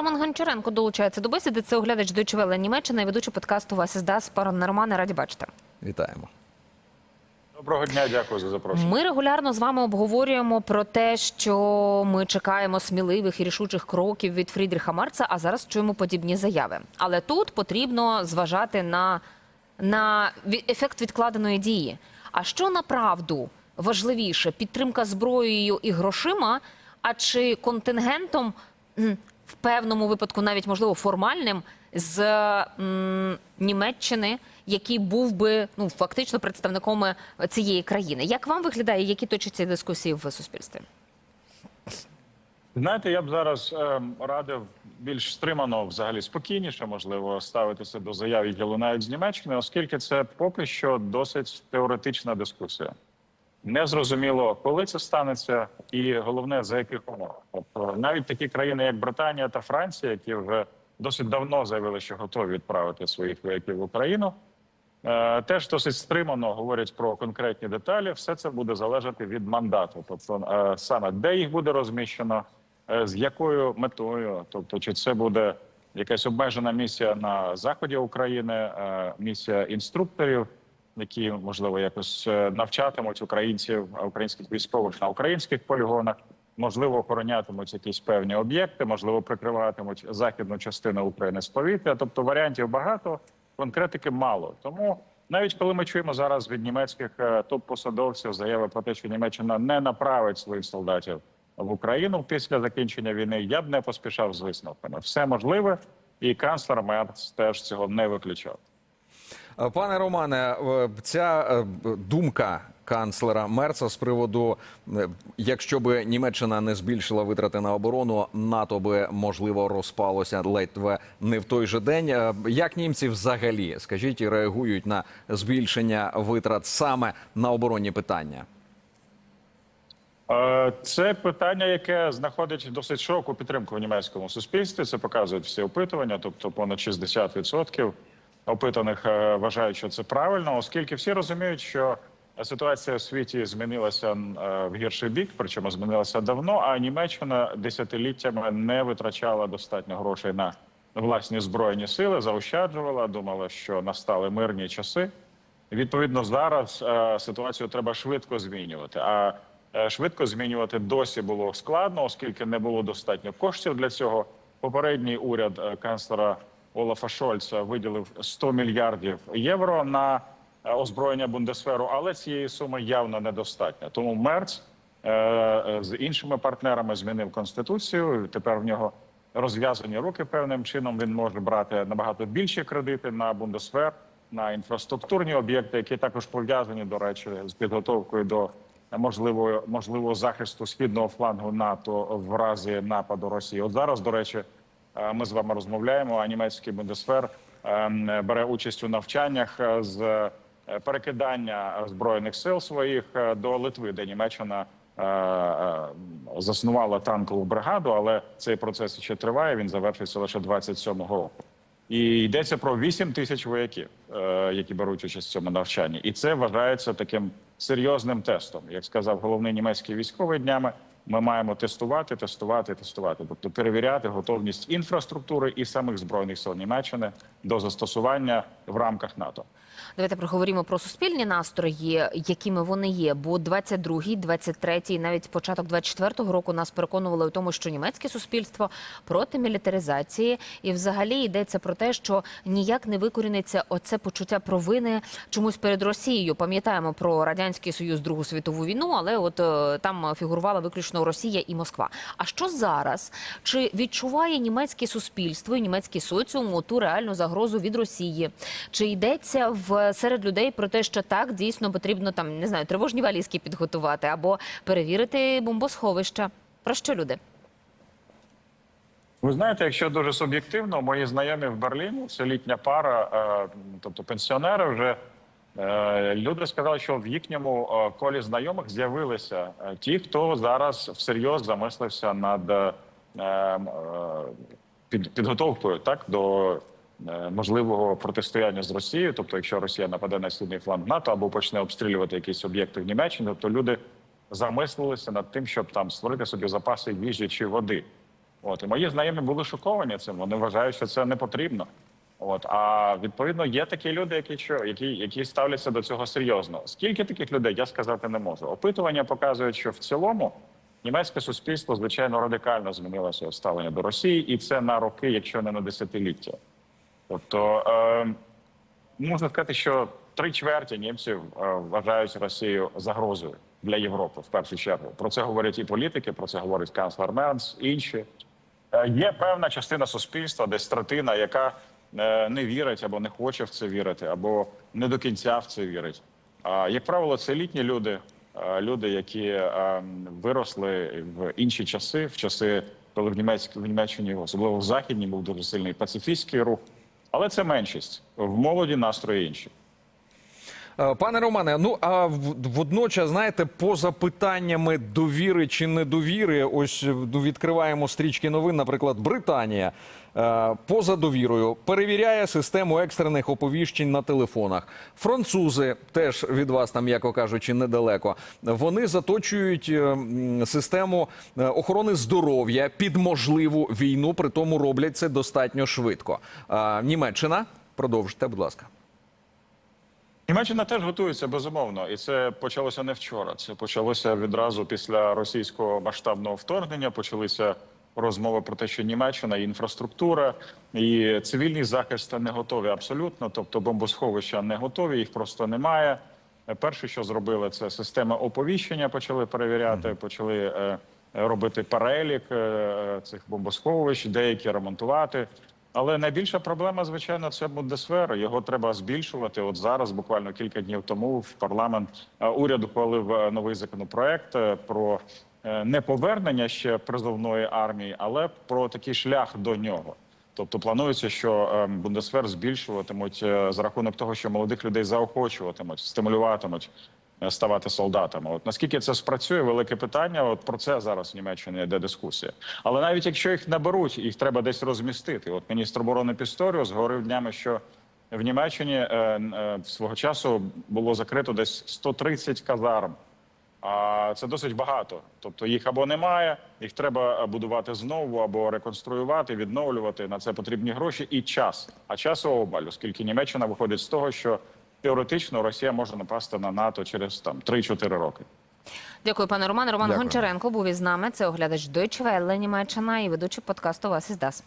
Роман Гончаренко долучається до бесіди. Це оглядач Welle Німеччина і ведучий подкасту «Вас із ДАС». Пане Романе, раді бачити. Вітаємо. Доброго дня, дякую за запрошення. Ми регулярно з вами обговорюємо про те, що ми чекаємо сміливих і рішучих кроків від Фрідріха Марца, а зараз чуємо подібні заяви. Але тут потрібно зважати на, на ефект відкладеної дії. А що направду важливіше: підтримка зброєю і грошима, а чи контингентом в певному випадку, навіть можливо формальним, з Німеччини, який був би ну фактично представником е, цієї країни. Як вам виглядає, які точаться дискусії в суспільстві? Знаєте, я б зараз ем, радив більш стримано, взагалі спокійніше, можливо, ставитися до заяв, які лунають з Німеччини, оскільки це поки що досить теоретична дискусія. Не зрозуміло, коли це станеться, і головне за яких умов. Тобто навіть такі країни, як Британія та Франція, які вже досить давно заявили, що готові відправити своїх вояків в Україну. Е, Теж досить стримано говорять про конкретні деталі. Все це буде залежати від мандату, тобто е, саме де їх буде розміщено, з якою метою, тобто чи це буде якась обмежена місія на заході України, місія інструкторів, які можливо якось е, навчатимуть українців, українських військових на українських полігонах. Можливо, охоронятимуть якісь певні об'єкти, можливо, прикриватимуть західну частину України з повітря. Тобто варіантів багато конкретики мало. Тому навіть коли ми чуємо зараз від німецьких е, топ-посадовців заяви про те, що Німеччина не направить своїх солдатів в Україну після закінчення війни, я б не поспішав з висновками. Все можливе, і канцлер Мерц теж цього не виключав. Е, Пане Романе, е, ця е, думка канцлера Мерца з приводу, якщо би Німеччина не збільшила витрати на оборону, НАТО би можливо розпалося ледве не в той же день. Як німці взагалі скажіть реагують на збільшення витрат саме на оборонні питання? Це питання, яке знаходить досить широку підтримку в німецькому суспільстві. Це показують всі опитування, тобто понад 60% опитаних е, вважають, що це правильно, оскільки всі розуміють, що ситуація в світі змінилася е, в гірший бік, причому змінилася давно. А Німеччина десятиліттями не витрачала достатньо грошей на власні збройні сили, заощаджувала, думала, що настали мирні часи. Відповідно, зараз е, ситуацію треба швидко змінювати. А швидко змінювати досі було складно, оскільки не було достатньо коштів для цього. Попередній уряд канцлера Олафа Шольца виділив 100 мільярдів євро на е, озброєння Бундесферу, але цієї суми явно недостатньо. Тому Мерц е, е, з іншими партнерами змінив конституцію. Тепер в нього розв'язані руки певним чином. Він може брати набагато більші кредити на Бундесфер, на інфраструктурні об'єкти, які також пов'язані, до речі, з підготовкою до можливого можливого захисту східного флангу НАТО в разі нападу Росії. От зараз, до речі, ми з вами розмовляємо. А німецький Бундесфер е, бере участь у навчаннях е, з е, перекидання збройних сил своїх е, до Литви, де Німеччина е, е, заснувала танкову бригаду, але цей процес ще триває. Він завершиться лише 27-го року. І йдеться про 8 тисяч вояків, е, які беруть участь в цьому навчанні, і це вважається таким серйозним тестом. Як сказав головний німецький військовий днями, ми маємо тестувати, тестувати, тестувати, тобто перевіряти готовність інфраструктури і самих збройних сил Німеччини до застосування в рамках НАТО. Давайте проговоримо про суспільні настрої, якими вони є. Бо 22-й, 23-й, навіть початок 24-го року нас переконували у тому, що німецьке суспільство проти мілітаризації, і взагалі йдеться про те, що ніяк не викоріниться оце почуття провини чомусь перед Росією. Пам'ятаємо про радянський союз Другу світову війну, але от е, там фігурувала виключно Росія і Москва. А що зараз? Чи відчуває німецьке суспільство і німецький соціум ту реальну загрозу від Росії? Чи йдеться в серед людей про те, що так дійсно потрібно там не знаю, тривожні валізки підготувати або перевірити бомбосховища? Про що люди? Ви знаєте, якщо дуже суб'єктивно, мої знайомі в Берліні, це літня пара, е, тобто пенсіонери, вже люди сказали, що в їхньому е, колі знайомих з'явилися е, ті, хто зараз всерйоз замислився над е, е, під, підготовкою так до е, можливого протистояння з Росією. Тобто, якщо Росія нападе на східний фланг НАТО або почне обстрілювати якісь об'єкти в Німеччині, то люди замислилися над тим, щоб там створити собі запаси їжі чи води. От і мої знайомі були шоковані цим. Вони вважають, що це не потрібно. От а відповідно є такі люди, які які, які ставляться до цього серйозно. Скільки таких людей я сказати не можу. Опитування показують, що в цілому німецьке суспільство звичайно радикально змінило своє ставлення до Росії, і це на роки, якщо не на десятиліття. Тобто е, можна сказати, що три чверті німців е, вважають Росію загрозою для Європи в першу чергу. Про це говорять і політики, про це говорить канцлер Мерц, інші. Е, Є певна частина суспільства, десь третина, яка не вірить або не хоче в це вірити, або не до кінця в це вірить. А як правило, це літні люди, е, люди, які е, виросли в інші часи, в часи, коли в Німецьк в Німеччині, особливо в західній, був дуже сильний пацифістський рух. Але це меншість в молоді настрої інші. Е, Пане Романе, ну а водночас, знаєте, поза питаннями довіри чи недовіри, ось е, ну, відкриваємо стрічки новин, наприклад, Британія е, поза довірою перевіряє систему екстрених оповіщень на телефонах. Французи теж від вас, там, м'яко кажучи, недалеко. Вони заточують систему охорони здоров'я під можливу війну, при тому роблять це достатньо швидко. Німеччина, продовжте, будь ласка. Німеччина теж готується безумовно, і це почалося не вчора. Це почалося відразу після російського масштабного вторгнення. Почалися розмови про те, що Німеччина і інфраструктура і цивільний захист не готові абсолютно. Тобто бомбосховища не готові, їх просто немає. Е, Перше, що зробили, це система оповіщення. Почали перевіряти, почали е, робити перелік е, цих бомбосховищ, деякі ремонтувати. Але найбільша проблема, звичайно, це Бундесвер. Його треба збільшувати. От зараз, буквально кілька днів тому, в парламент е, уряд ухвалив е, новий законопроект е, про не повернення ще призовної армії, але про такий шлях до нього. Тобто планується, що Бундесвер збільшуватимуть за рахунок того, що молодих людей заохочуватимуть, стимулюватимуть ставати солдатами. От наскільки це спрацює, велике питання. От про це зараз в Німеччині йде дискусія. Але навіть якщо їх наберуть, їх треба десь розмістити. От міністр оборони Пісторіус говорив днями, що в Німеччині е, е, свого часу було закрито десь 130 казарм. А це досить багато. Тобто їх або немає, їх треба будувати знову, або реконструювати, відновлювати. На це потрібні гроші і час. А часу обаль, оскільки Німеччина виходить з того, що теоретично Росія може напасти на НАТО через там 3-4 роки. Дякую, пане Романе. Роман Дякую. Гончаренко був із нами. Це оглядач Deutsche Welle Німеччина і ведучий подкасту Вас із ДАС.